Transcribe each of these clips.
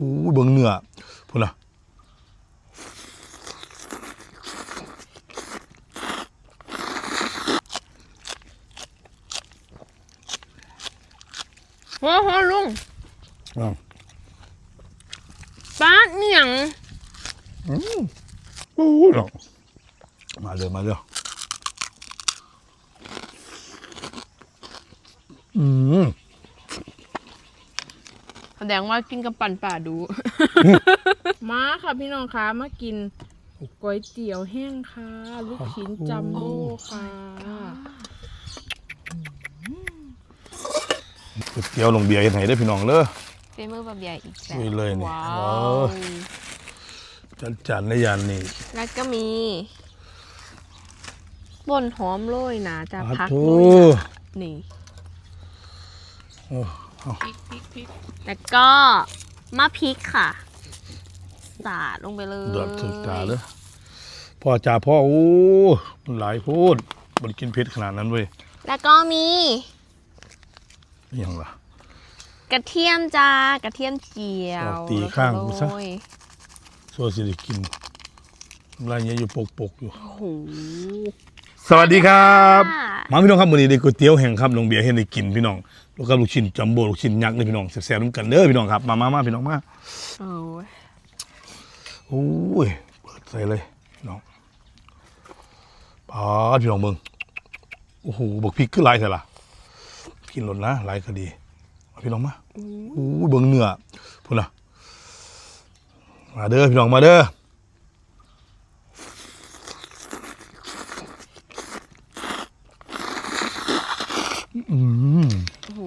อู้ยเบิ่งเนื้อพุ่นน่ะหัวหัวลุงอ้าวป้าดเนียงอู้ยเนาะมาเลยมาเลยอืมแส ดงว่ากินกับปั่นป่าดู มาค่ะพี่น้องคะมากินก๋วยเตี๋ยวแห้งค่ะ ลูกชิ้นจัมโบ้ค่ะก๋วยเตี๋ยวลงเบียร์เฮ็ดให้ได้อพี่น้องเด้อเฟมือบะเบียอีกแล้ช่วยเลยนี่ว้าว้าววจัดจานในยานนี่แล้วก็มีบนหอมโรยนะจะพักโอ้โรยนะนี่ โอ้ เอาแล้วก็มะพริกค่ะ สาดลงไปเลยเดือดถึงตาเลยพ่อจ่าพ่อโอ้มันหลายโพูดมันกินเผ็ดขนาดนั้นเว้ยแล้วก็มีนี่ยังล่ะกระเทียมจ้ากระเทียมเจียวออกตีข้างกูซะโรยสัวสิได้กินลายเนี้ยอยู่ปกปกๆอยู่โอ้โห สวัสดีครับค่ะมาพี่น้องครับวันนี้ได้ก๋วยเตี๋ยวแห่งครับลงเบียร์ให้ได้กินพี่น้องแล้วก็ลูกชิ้นจัมโบ้ลูกชิ้นยักษ์เลยพี่น้องแซ่บๆน้ำกันเด้อพี่น้องครับมามามาพี่น้องมาโอ้ยโอ้ยเปิดใส่เลยพี่น้องปาดพี่น้องเมืองโอ้โหบักพริกคือหลายใช่ล่ะกินหล่นนะหลายก็ดีมาพี่น้องมาโอ้ยเบิ่งเนื้อพุ่นน่ะมาเด้อพี่น้องมาเด้ออืม โอ้โห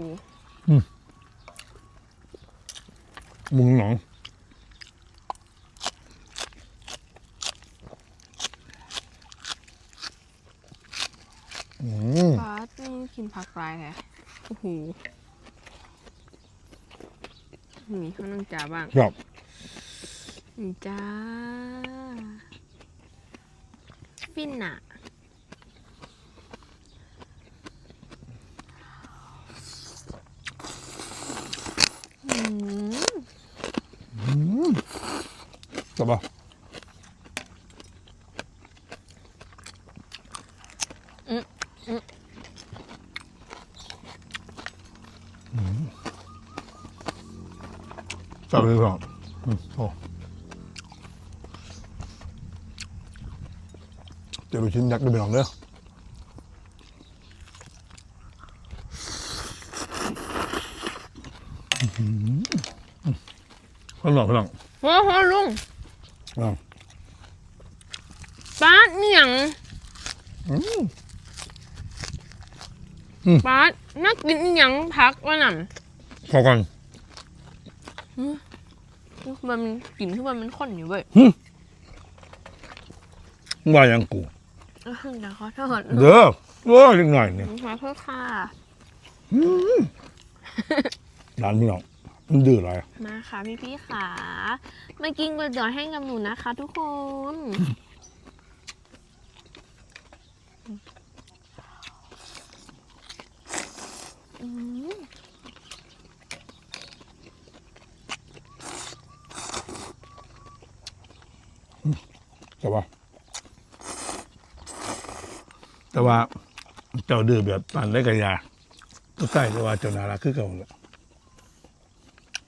มึงหนองอืมฟ้านี่กินผักลายแท้โอ้โหมีข้าวนังจ่าบ้างครับนี่จ้า ฟินน่ะอืม จับป่ะจับเลยครับอืมโอ้เดี๋ยวลูกชิ้นยักษ์ด้วยไปลองเด้ออื้อหือพี่น้องพี่น้องหัวหัวลุงอ้าว ป้าดเนียงอืมป้าดนักกินอหยังพักวะน่ะพอกันคือมันกลิ่นคือมันเป็นข้นอยู่เว้ยว่ายังกูอื้อหือเดี๋ยวขอโทษเด้อเด้อนิดหน่อยเนี่ยขอโทษค่ะร้านพี่น้อง มันดื้ออะไรมาค่ะพี่พี่ๆค่ะมากินก๋วยเตี๋ยวให้กับหนูนะคะ ทุกคนอืมแต่ว่า แต่ว่าเจ้าดื้อแบบปันได้กระยาก็ใกล้แต่ว่าเจ้านารักคือเก่าแหละ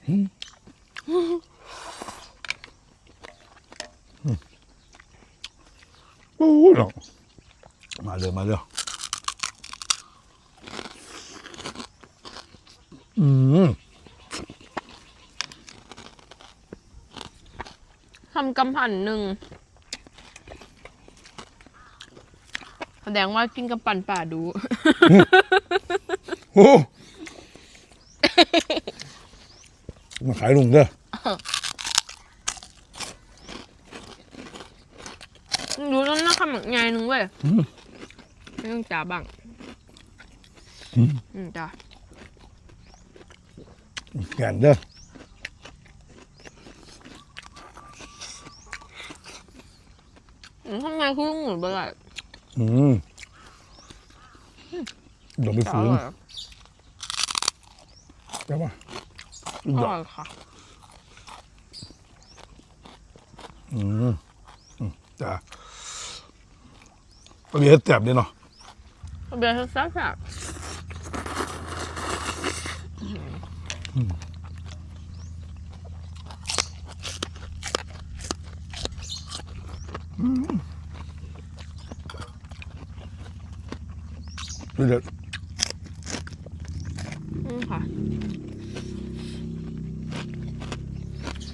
หืมอืมโอ้ยเนาะมาเลยมาเลยอืมทำกำผันหนึ่งแสดงว่ากินกับปั่นป่าดู โอ้ มาขายลุงเด้อดูแล้วน่าขมักใหญ่หนึ่งเว้ยอืมไม่ต้องจ่าบ้างอืมอืมจ้าแกนเด้ออืมข้างในคือหมูเบอร์อะไรอืมเดี๋ยวไปจ้าฝือนร่อยใช่ปะ อร่อยค่ะ อืมอืมจ้าปลาเบียร์แสบดีเนาะเบียร์ซักซักดูเด็ดอืมค่ะ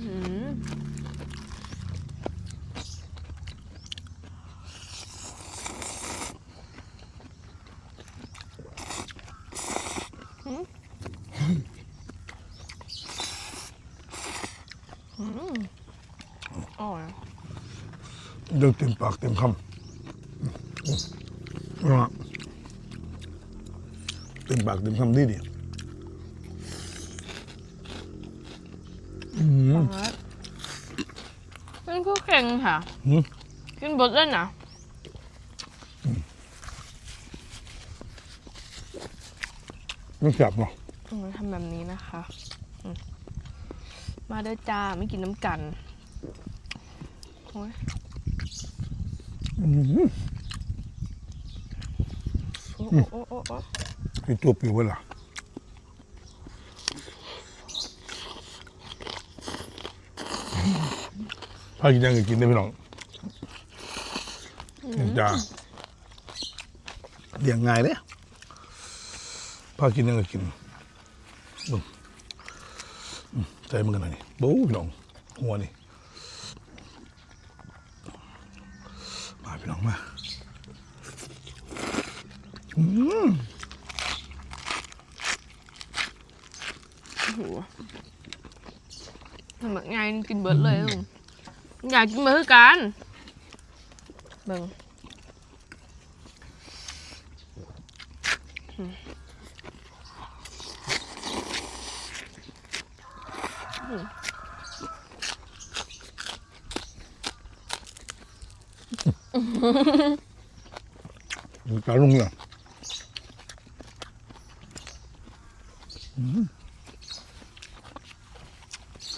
อืม อร่อยเดือดเต็มปากเต็มคำอืมเต็มปากเต็มคำดีดีอืมมันก็เก่งค่ะอืมกินบดเลยนะไม่แสบเนาะอืมทำแบบนี้นะคะอืมมาเด้อจ้าไม่กินน้ำกัน โอ้ยอืมโอ้โอ้โอ้โอ้คือตัวปิวเวล่ะพากินยังไงกินได้พี่น้องจ้าเลี้ยงง่ายเลยพากินยังไงกินบึ้งอืมใจมันกันหน่อยนี่บู๊พี่น้องหัวนี่มาพี่น้องมา อืมโหทำแบบไงกินเบิดเลยลุงอยากกินเบิดคือกันเบิ่งอืมกาลุงเนี่ย ค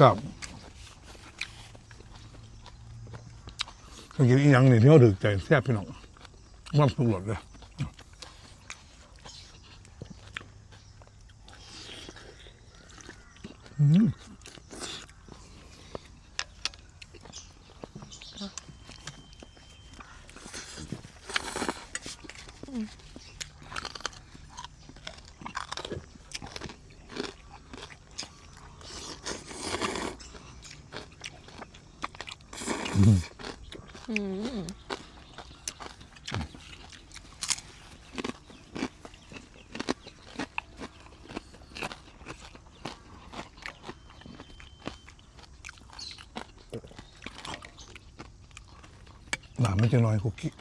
รับถ้ากินอีหยังนี่ที่เขาถึกใจแซ่บพี่น้องมันสุกหลดเลยอืม หนาไม่จะน้อยคุกกี้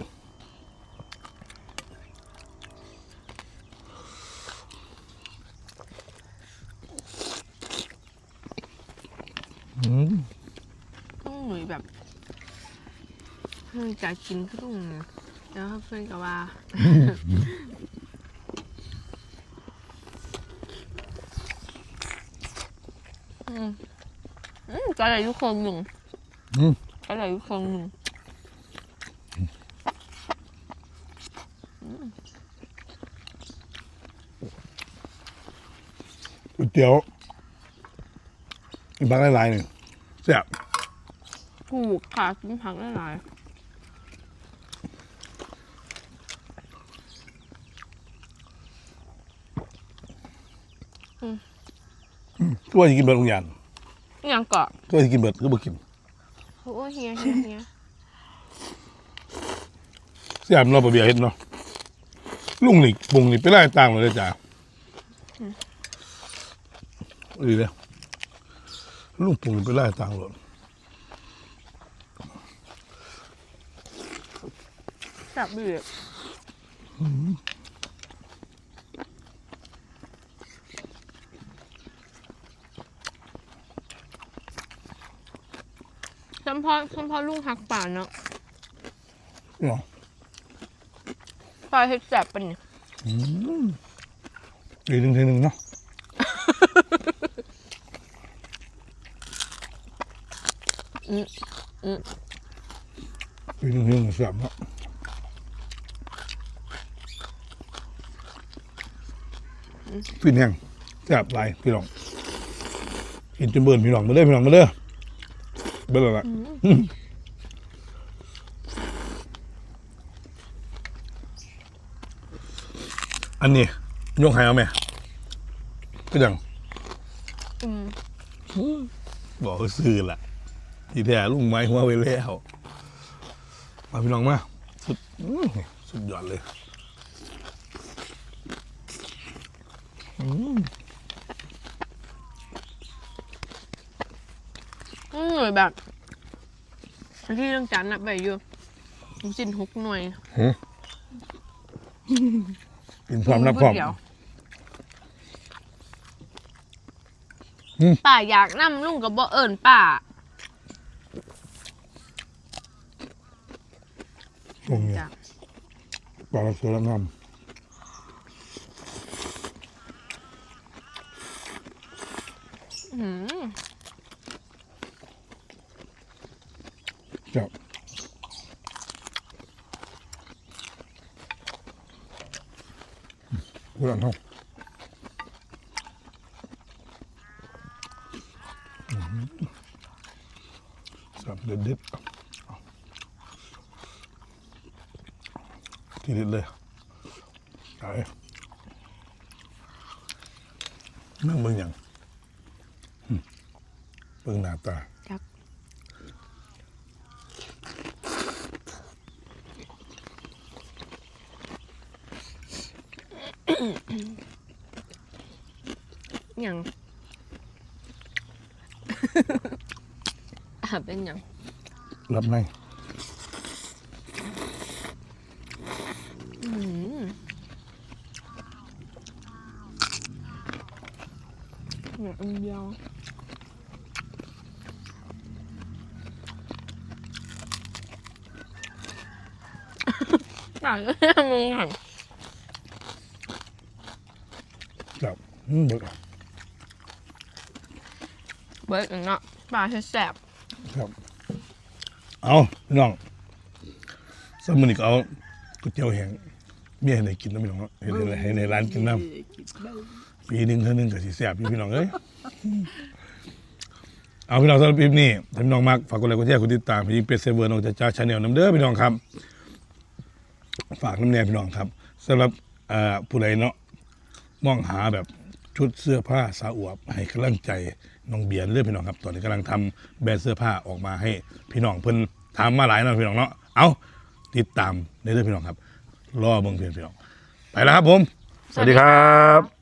อืม ต้องหนุยแบบเพื่อน จะกินก็ต้องแล้วเพื่อนก็ว่า อืมอืมกระไรยุคนหนึ่งอืมกระไรยุคนหนึ่งก๋วยเตี๋ยวอีกบางหลายๆหนึ่งแซ่บ ถูกค่ะกินผักได้หลาย ตัวจะกินเบิร์ดทุกอย่างอหย่างเกาะตัวจะกินเบิร์ดก็บ่กินโอ้เฮียเฮียเฮียแซ่บเราะปลาเบียร์เห็ดเนาะลุงนี่ปรุงนี่ไปไล่ต่างเลยจ้าดีเลยลุงปรุงนี่ไปไล่ต่างเลยจับเบือสัม พอสัมพอลุงหักป่าเนาะเนาะปลาเห็ดแสบเป็นเนี่ยอีกหนึ่งทีหนึ่งเนาะอืมอืมปีนึงนึงแซ่บเนาะฟินแห้งแซ่บหลายพี่น้องกินจนเบิ่นพี่น้องมาเด้อพี่น้องมาเด้อ เบิ่นแล้วล่ะอืมอันนี้ยกให้เอาไหมก็ยังอืมบอกว่าซื้อละที่แท้ลุงไม้หัวไว้แล้วมาพี่น้องมาสุดอื้อสุดยอดเลย อืม อืมแบบที่เรื่องจันทร์อะไปอยู่ลูกชิ้นหกหน่วยกินพร้อมนับพร้อม เดียวอืม ป่าอยากนั่ลุงกับบ่เอิญป่า ตรงนี้จ้ะ ปลาเสือน้อืมำจับ กูรันเขาอื้อหือสับเด็ดเด็ดทีเด็ดเลยไก่นั่งเบิ่งอย่างเบิ่งหน้าตา จักหยัง อะเป็นหยังรับในอืม อย่างอันเดียวต่างก็มึงหันจับอืมเบิกเอาเบิร์ดเนาะปลาแสบครับ เอาพี่น้องสมุนิกเอาก๋วยเตี๋ยวแห้งเมียให้ได้กินนะพี่น้องเนาะเห็นในให้ในร้านกินน้ำปีหนึ่งเท่านึงก็สิแซ่บอยู่พี่น้องเอ้ยเอาพี่น้องสำหรับคลิปนี้ถ้าพี่น้องมากฝากกดไลค์กดแชร์กดติดตามพี่เป็ดเซเวอร์น้องจ้าจ้าชาแนลน้ำเด้อพี่น้องครับ ฝากน้ำแน่พี่น้องครับสำหรับเอ่อผู้ใดเนาะมองหาแบบชุดเสื้อผ้าสาวอวบให้กำลังใจ น้องเบียร์เรื่อยพี่น้องครับ ตอนนี้กำลังทำแบรนด์เสื้อผ้าออกมาให้พี่น้องเพิ่นทำมาหลายเนาะพี่น้องเนาะเอาติดตามในเรื่องพี่น้องครับ รอเบิ่งเพื่อนพี่น้องไปแล้วครับผม สวัสดีครับ